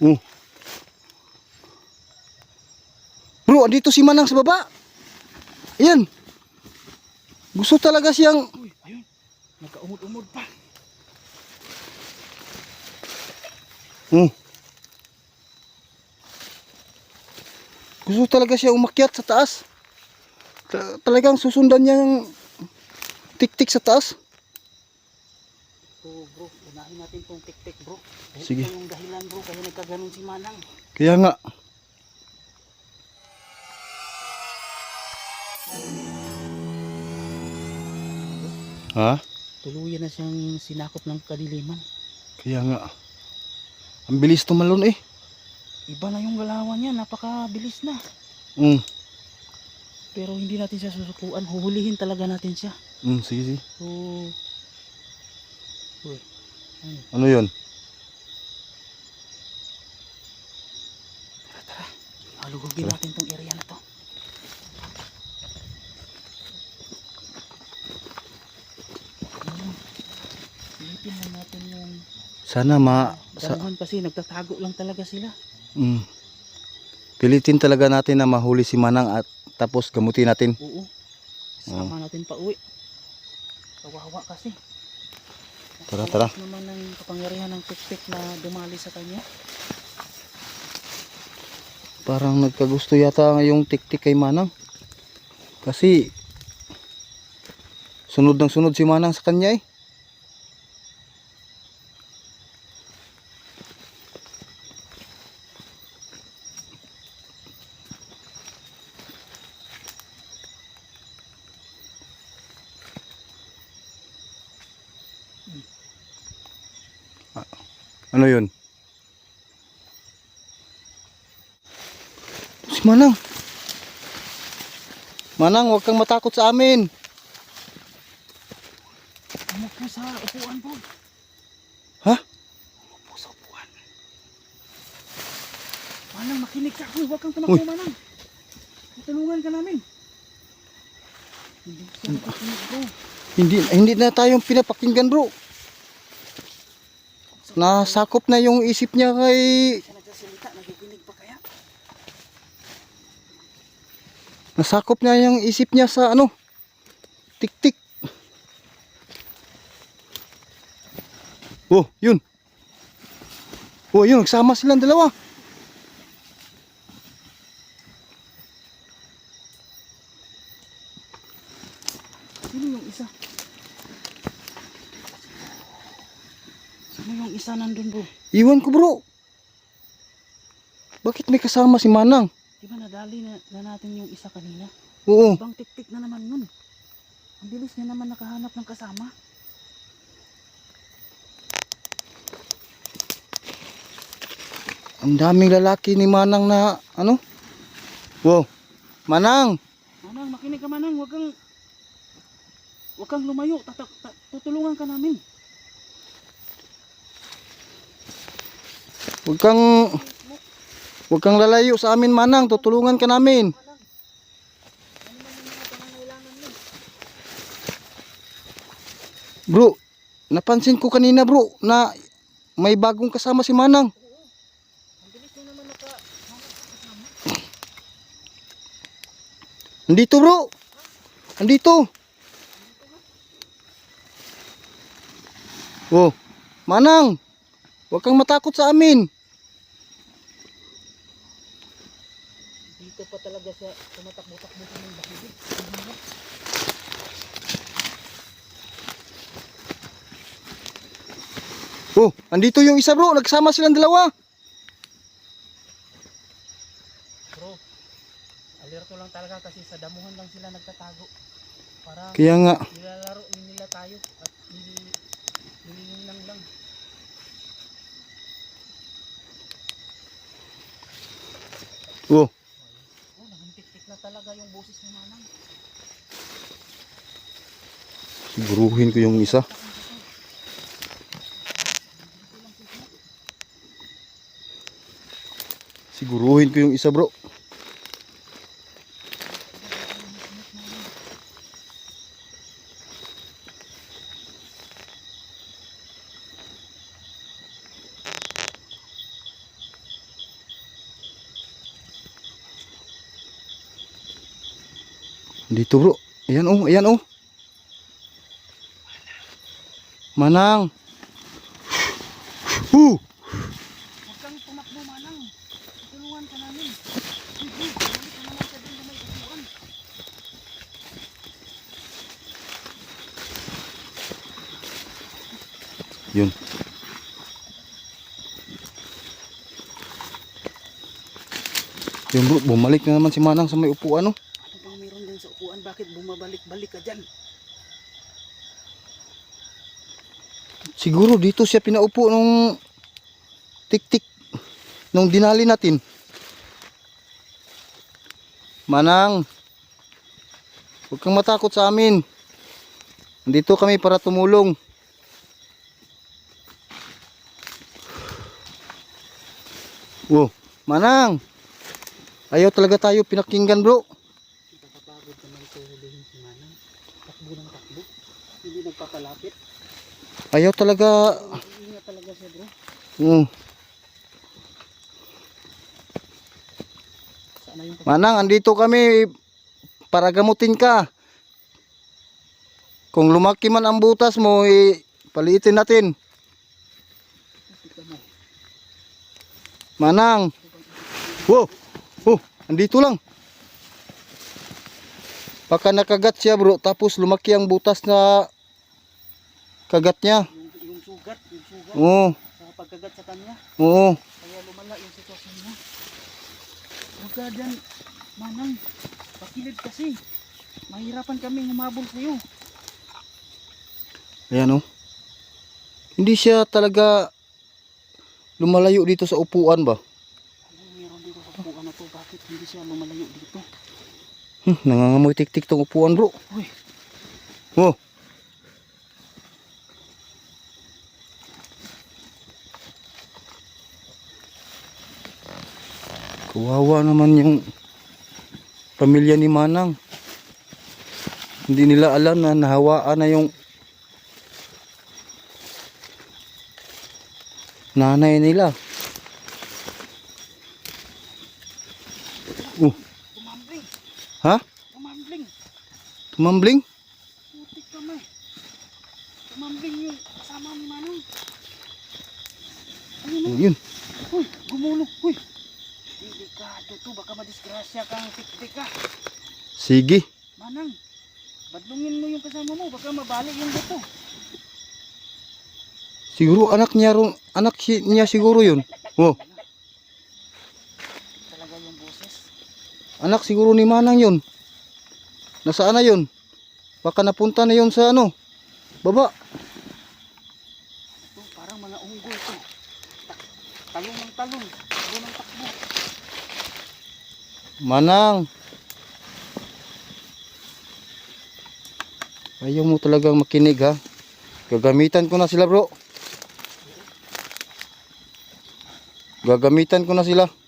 Oh. Bro, andito si Manang sa baba. Ayan. Gusto talaga siyang... Uy, ayun. Nagkaumod-umod pa. Oh. Gusto talaga siya umakyat sa taas. Ta- talagang susundan niya yung tik-tik sa taas. Natin tong tik-tik bro. Dahil Sige. ito yung dahilan bro, kaya nagkaganon si Manang. Kaya nga. Ha? Tuluyan na siyang sinakop ng kadiliman. Kaya nga. Ang bilis tumalon eh. Iba na yung galawan niya, napakabilis na. Mm. Pero hindi natin siya susukuan, huhulihin talaga natin siya. Mm, sige, sige. So, ano? Yun? Tara, tara. Alugugin Tara. natin tong area na to. Silipin lang natin yung Sana ma... Sa, damuhan kasi nagtatago lang talaga sila. mm. Pilitin talaga natin na mahuli si Manang at tapos gamutin natin. Oo. Sama natin pa uwi. Kawawa kasi. Tara, tara. Naman ng kapangyarihan ng tiktik na dumali sa kanya. Parang nagkagusto yata yung tik-tik kay Manang. Kasi sunod ng sunod si Manang sa kanya eh. Ah, Ano yun? Si Manang. Manang, huwag kang matakot sa amin. Umupo sa upuan po. Ha? Umupo sa upuan. Manang, makinig ka. Uy, huwag kang Uy. tumakbo, Manang. Tutulungan ka namin. Hindi siya nakakinig, bro. Hindi hindi na tayong pinapakinggan, bro. Nasakop na yung isip niya kay Siya nagsasalita, pa kaya? Nasakop na yung isip niya sa ano? Tik-tik. Oh, yun. Oh, yun, nagsama silang dalawa. Sino yung isa? Sino yung isa nandun, bro? Iwan ko, bro. Bakit may kasama si Manang? Di ba nadali na, na natin yung isa kanina? Oo. Ibang tik-tik na naman yun. Ang bilis niya naman nakahanap ng kasama. Ang daming lalaki ni Manang na ano? Wow. Manang, Manang, makinig ka manang. Huwag kang... Huwag kang lumayo. Tata, ta- tutulungan ka namin. huwag kang huwag kang lalayo sa amin, Manang. Tutulungan ka namin. Bro, napansin ko kanina, bro, na may bagong kasama si Manang. Andito, bro. Andito. Oh, Manang. Huwag kang matakot sa amin. Dito pa talaga siya tumatakbo-takbo sa mga bakibig. Oh, andito yung isa, bro. Nagsama silang dalawa. Bro, alerto lang talaga kasi sa damuhan lang sila nagtatago. Para Kaya nga. Buruhin ko yung isa. Siguruhin ko yung isa bro. Dito bro. Ayan oh, ayan oh. Manang. Uh, Huwag kang tumakbo, Manang. Tulungan ka namin. Yun. Yun bro, bumalik na naman si Manang sa may upuan oh. Ano bang meron din sa upuan? Bakit bumabalik-balik ka dyan? Siguro dito siya pinaupo nung tik-tik nung dinali natin. Manang, huwag kang matakot sa amin. Nandito kami para tumulong. Wow, Manang. Ayaw talaga tayo pinakinggan bro. Nakakapagod naman sa hulihin si Manang. Takbo ng takbo. Hindi nagpapalapit. Ayaw talaga. Ingat talaga siya bro. Mm. Manang, andito kami para gamutin ka. Kung lumaki man ang butas mo, eh, paliitin natin. Manang. Wow. Oh, andito lang. Baka nakagat siya bro, tapos lumaki ang butas na kagat niya. Yung, yung sugat, yung sugat Oo, sa pagkagat sa kanya. oo. Kaya lumala yung sitwasyon niya. Huwag ka dyan, Manang. Pakilid kasi. Mahirapan kami humabol sa'yo. Ayan oh. Hindi siya talaga lumalayo dito sa upuan ba? Ano meron dito sa upuan na to? Bakit hindi siya lumalayo dito? Hmm, nangangamoy tik-tik tong upuan bro. Uy, Oh. Kawawa naman yung pamilya ni Manang. Hindi nila alam na nahawaan na yung nanay nila. Oh, tumambling. ha? Tumambling. Tumambling? Putik kami. Tumambling yung kasama ni Manong. Ano Oh, yun. Uy, gumulong. Uy. Delikado to. Baka madisgrasya kang tiktik ka. Sige. Manang, badlungin mo yung kasama mo. Baka mabalik yung buto. Siguro anak niya ron, anak si- niya siguro yun. Oh, Talaga yung boses. anak siguro ni Manang yun. Nasaan na yun? Baka napunta na yun sa ano? Baba. Ito, parang mga unggol to. Ta- talong ng talong. Manang. Ayaw mo talagang makinig ha. Gagamitan ko na sila bro. Gagamitan ko na sila.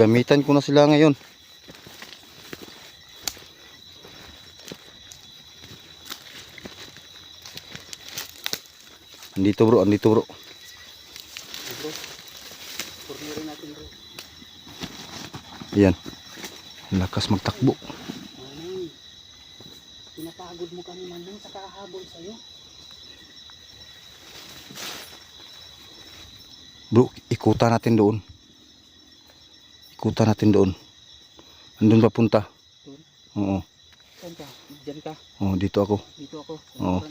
Gagamitan ko na sila ngayon. Andito bro, andito bro. Ayan. Lakas magtakbo. Manang, pinapagod mo kami manang sa kahabol sa'yo. Bro, ikutan natin doon. Ikutan natin doon. Andun ba punta? Doon? Oo. Saan ka? Diyan ka. Oo, dito ako. Dito ako. Oo.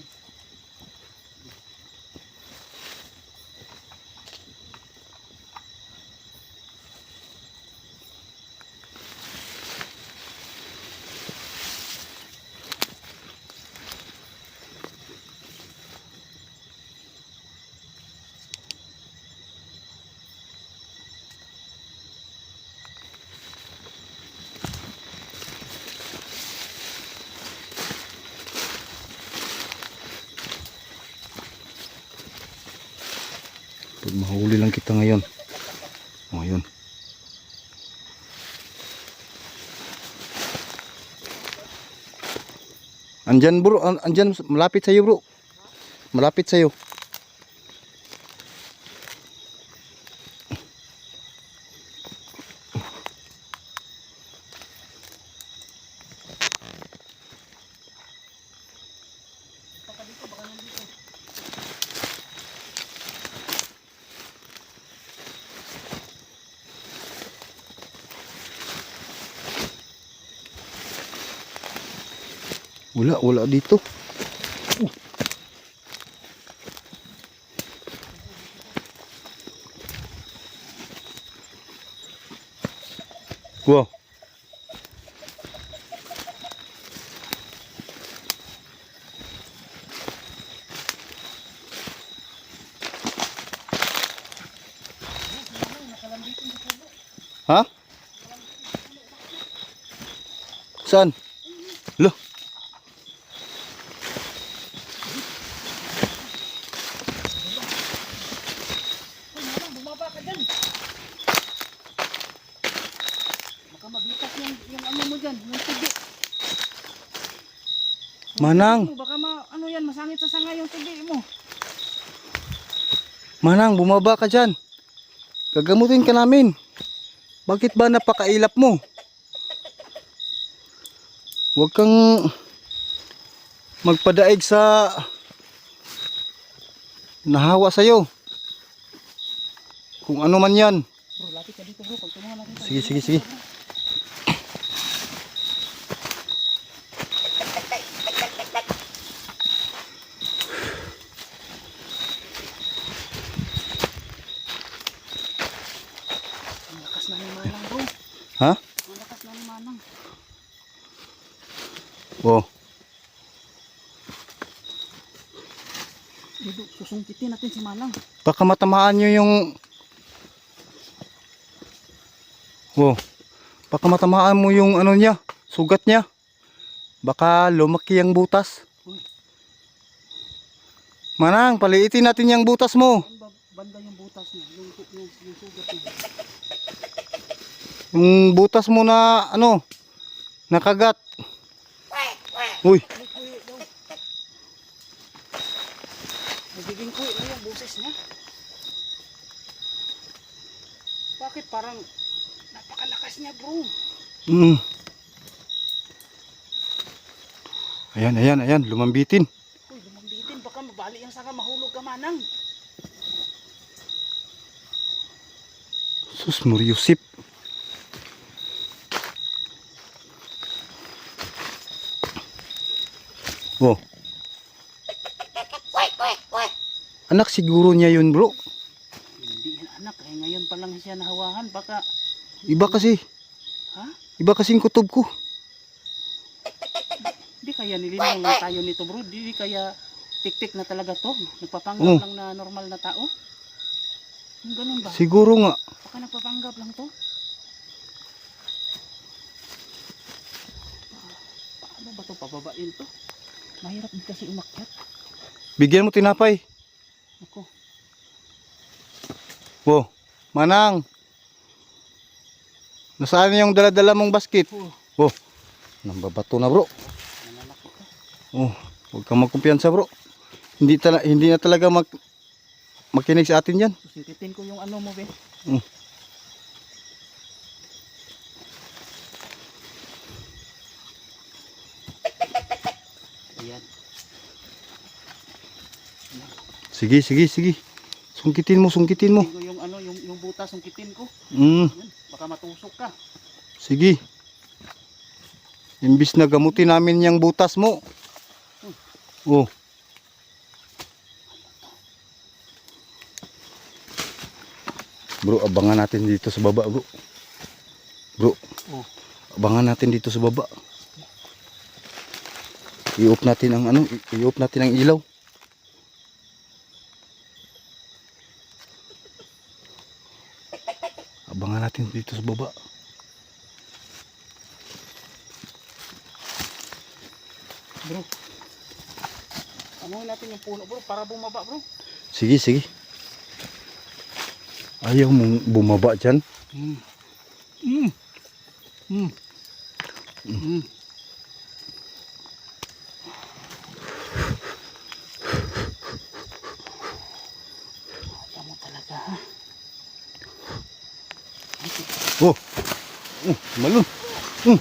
huli lang kita ngayon. O yun. Andyan bro. Andyan malapit sa'yo bro. Malapit sa'yo. Wala, wala dito. Wow. Ha? Saan? Manang, Ano, baka ma, ano yan, masangit sa sanga yung tubi mo. manang, bumaba ka dyan. Gagamutin ka namin. Bakit ba napakailap mo? Huwag kang magpadaig sa nahawa sa'yo. Kung ano man yan. Bro, lapit ka dito bro. Sige, sige, sige. Ang lakas na ni Manang bro. Ha? Ang lakas na ni Manang. Oh. Dito, susungkitin natin si Manang. Baka matamaan nyo yung... Oh. Baka matamaan mo yung ano niya, sugat niya. Baka lumaki ang butas. Manang, paliitin natin yung butas mo. banda yung butas niya? Yung, yung, yung sugat niya. Yung butas mo na ano, nakagat. Uy, Uy, kuy daw. Nagiging kuy na yung boses niya. Bakit parang napakalakas niya bro? mm. Ayan, ayan, ayan, lumambitin. Uy, lumambitin. Baka mabali yung saka mahulog ka manang. Sus, Muriusip. Oh. Anak siguro niya yun bro. Hindi yan anak. Eh, ngayon pa lang siya nahawahan. Baka, Iba kasi. ha? Iba kasing kutob ko. Hindi kaya nilinaw na tayo nito bro. Hindi kaya tik-tik na talaga to. Nagpapanggap Oh. lang na normal na tao. Yung ganun ba? Siguro nga. Baka nagpapanggap lang to. Paano ba to pababain to? Mahirap din kasi umakyat. Bigyan mo tinapay. Ako. Oh. Manang. Nasaan yung dala-dala mong basket? Oh, Oh. Nambabato na bro. Oh. Huwag kang magkumpiyansa bro. Hindi, tala, hindi na talaga mag, makinig sa atin yan. Susikitin ko yung ano mo, be. Ayan. Sige, sige, sige. Sungkitin mo, sungkitin mo. Tingko yung ano, yung, yung butas, yung kitin ko. Mm. Baka matusok ka. sige. Imbis na gamutin namin yung butas mo. Oh. Bro, abangan natin dito sa baba, bro. Bro, Oh. abangan natin dito sa baba. I-off natin ang ano, i-off natin ang ilaw. Abangan natin dito sa baba. Bro. Anuhin natin yung puno, bro, para bumaba, bro. Sige, sige. Ayaw mong bumaba dyan. Mm. Mm. Mm. Mm. Oh. Oh, malun. Mm.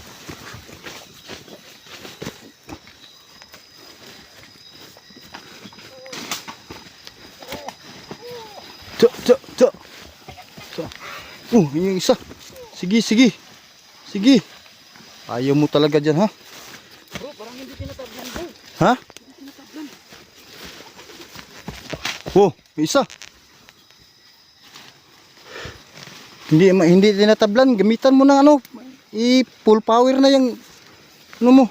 Cok, cok, cok. Cok. Oh, ini isa. Sige, sige. Sige. Ayaw mo talaga dyan, ha? Bro, parang hindi tinatablan bro. Ha? Hindi tinatablan. Oh, isa. Hindi hindi tinatablan, gamitan mo ng ano, i full power na yung ano mo.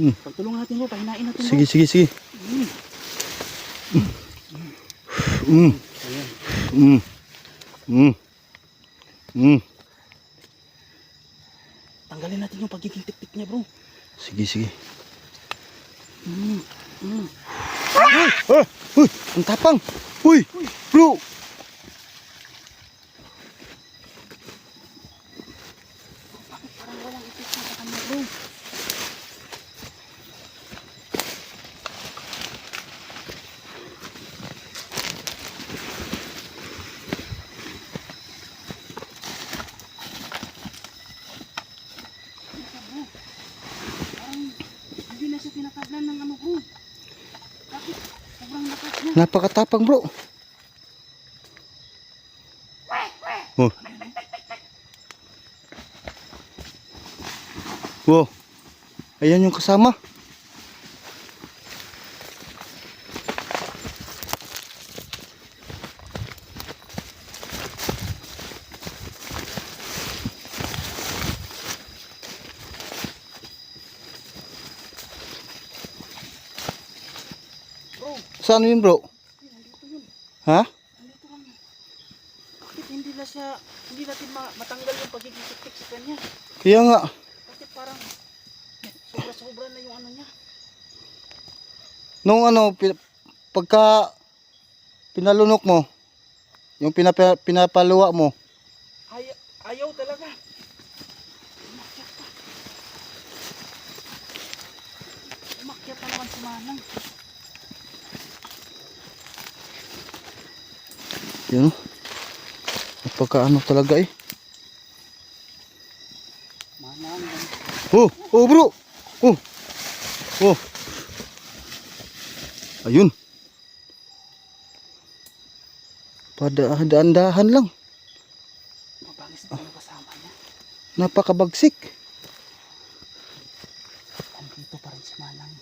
Pagtulungan natin bro, pahinain natin bro. Sige, sige, sige. Mm. Mm. Mm. Mm. Mm. Tanggalin natin yung pagiging tik-tik niya bro. Sige, sige. Mm. Mm. Ah! Uy, ang tapang. Uy, bro. Napakatapang, bro. Oh. Wow. Ayan yung kasama. Saan yun, bro? Ha? Nandito lang. Bakit hindi na siya, hindi natin ma- matanggal yung pagiging tik sa kanya? Kaya nga. Bakit parang sobra-sobra na yung ano niya? Nung ano, pagka pinalunok mo, yung pinapa, pinapaluwa mo, Ay ayaw talaga. Umakyat pa. Umakyat pa naman si Manang. Yun. Napaka ano talaga eh. Oh, oh bro. Oh. Oh. Ayun. Pada daan-dahan lang. Niya. Napakabagsik. Andito pa rin si Manang.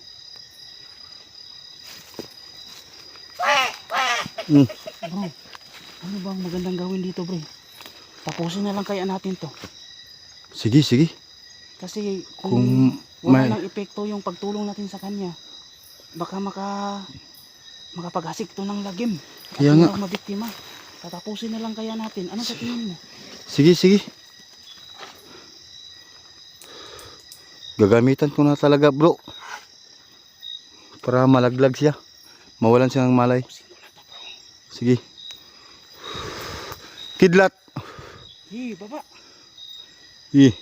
Mm. Bro, ano bang magandang gawin dito bro? Tapusin na lang kaya natin to. Sige, sige. Kasi Kung kung, may- wala nang epekto yung pagtulong natin sa kanya, baka maka makapaghasik to ng lagim. Kaya nga. mabiktima. Tatapusin na lang kaya natin. Ano sa tingin mo? Sige, sige. Gagamitan ko na talaga, bro. Para malaglag siya. Mawalan siya ng malay. Sige. Kidlat. Hey, baba. Hey,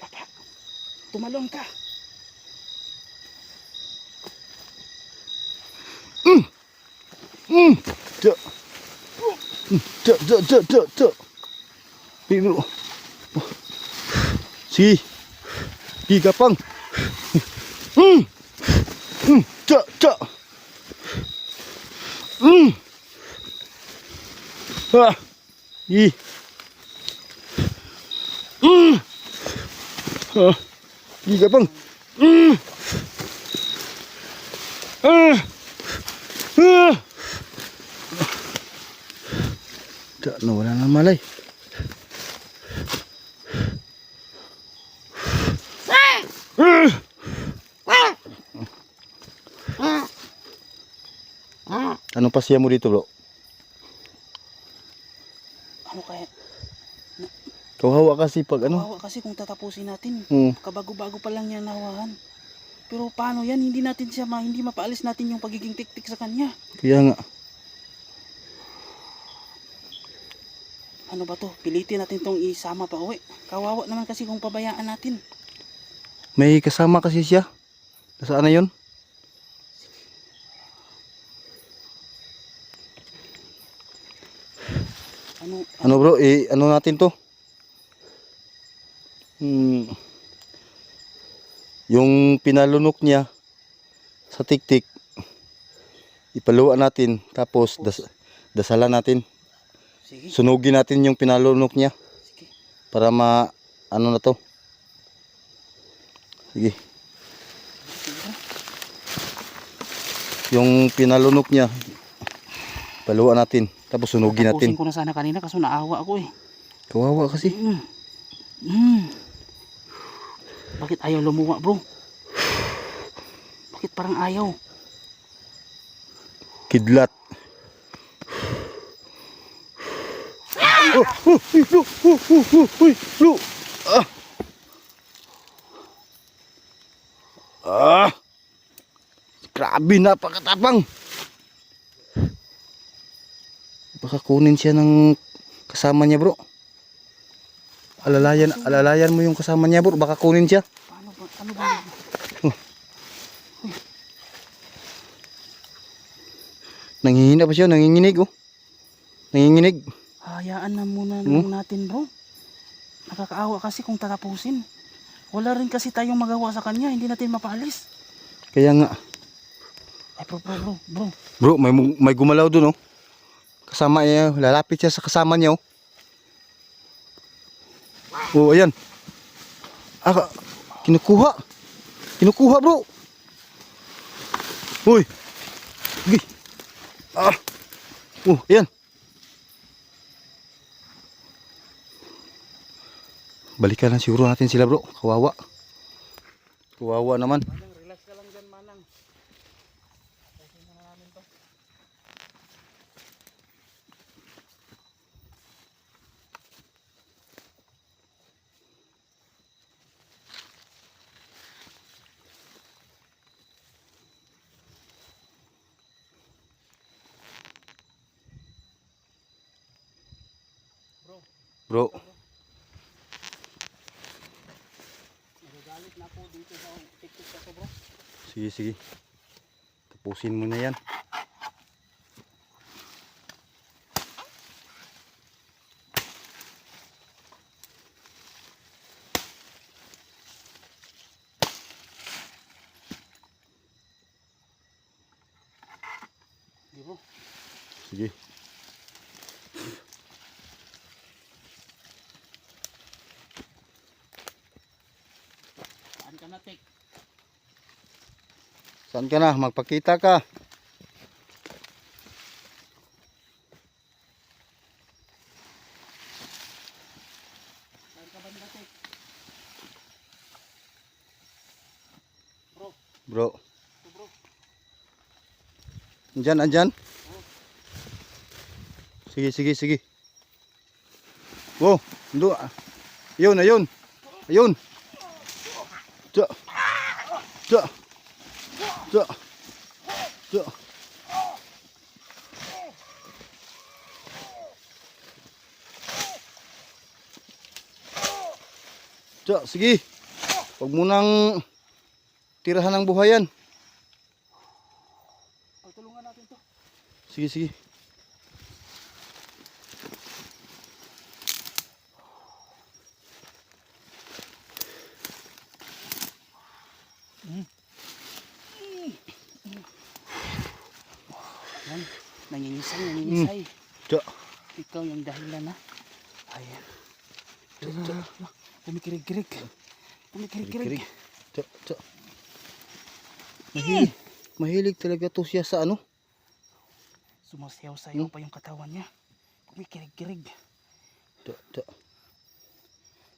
baba. Tumalon ka. Mm. Mm. Cak, cak, cak, cak, cak. Eh, bro. Sige. Sige, kapang. Mm. Mm. Cak, cak. Mm. Ah. Ih. Mm. Ah. Sige, kapang. Mm. Ah. Ah. Tak, no, wala na malay. Anong pasiya mo dito, bro? Ano kaya? Kawawa kasi pag ano. Kawawa kasi kung tatapusin natin. Hmm. Kabago-bago pa lang niya nawahan. Pero paano yan? Hindi natin siya ma, hindi mapaalis natin yung pagiging tik-tik sa kanya. Kaya nga. Ano ba to? Pilitin natin tong isama pa uwi. Kawawa naman kasi kung pabayaan natin. May kasama kasi siya. Nasaan na yun? Ano, Ano bro, eh, ano natin to? Hmm. Yung pinalunok niya sa tiktik, ipaluwa natin, tapos das, dasalan natin. sige, Sunugin natin yung pinalunok niya sige. para ma, ano na to. Sige. Yung pinalunok niya, paluwa natin, tapos sunugin natin. Tapusin ko na sana kanina kaso naawa ako eh. Kawawa kasi. Mm. Mm. Bakit ayaw lumuwa bro? Bakit parang ayaw? Kidlat. Oh, oh, oh, oh, oh, uy, bro. Ah. Ah. Grabe, napakatapang. Baka kunin siya ng kasama niya, bro. Alalayan, alalayan mo yung kasama niya, bro. Baka kunin siya. Paano ba? Ano ba? Nangihina pa siya, nanginginig, oh. Nanginginig. Hayaan na muna Hmm? natin bro. Nakakaawa kasi kung tatapusin. Wala rin kasi tayong magawa sa kanya. Hindi natin mapaalis. Kaya nga, Ay bro bro bro bro. Bro, may may gumalaw doon, oh. Kasama niya, lalapit siya sa kasama niya, oh. Oh, ayan. Ah, kinukuha. Kinukuha, bro. Uy. Sige. Ah. Oh, ayan. Balikan na siguro natin sila, bro. Kawawa. Kawawa naman. Manang, relax ka lang dyan manang. Tapusin na namin to. Bro, Nagagalit na ako dito sa tiktok ko bro. sige, sige. Tapusin mo na yan. Di bro. Sige. Saan ka na tik? Saan ka na? Magpakita ka. Bro. Bro. Andyan, andyan. Sige, sige, sige. Wow, ando. Ayun, ayun. Ayun. Tsa. Tsa. Tsa. Tsa. Tsa, sige. Huwag mo nang tirahan ng buhayan. Pagtulungan natin to. Sige, sige. Dahilan na. Ayan. Kumikirig-kirig. Kumikirig-kirig. Kirig. Tsa, tsa. Mahilig. Mahilig talaga to siya sa ano? Sumasayaw sayo pa yung katawan niya. Kumikirig-kirig. Tsa, tsa.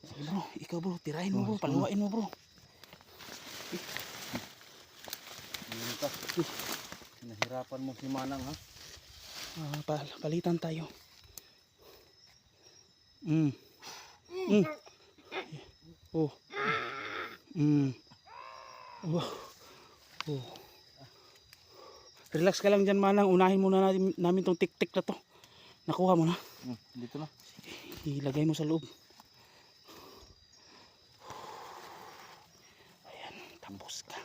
Sige bro, ikaw bro, tirahin mo bro, paluwain mo bro. Nahirapan mo si Manang ha? Ah, pal palitan tayo. Mm. Mm. Oh. Mm. Oh. Oh. Relax ka lang dyan manang. Unahin muna natin, namin tong tik-tik na to. Nakuha mo na. Hmm, dito na. Ilagay mo sa loob. Ayan, tapos ka.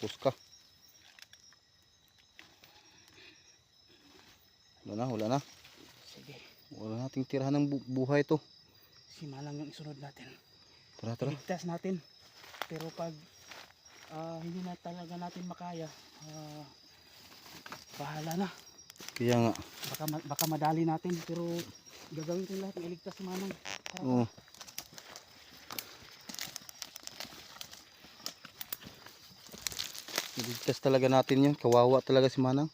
Tapos ka. Wala na, wala na. Sige, Wala nating tirahan ng bu- buhay to. si Manang yung isunod natin. Tara, tara. Iligtas natin. Pero pag ah, hindi na talaga natin makaya, ah, bahala na. Kaya nga. Baka, baka madali natin, pero gagawin ko lahat ng iligtas si Manang. Tara. Oo. Iligtas talaga natin yun. Kawawa talaga si Manang.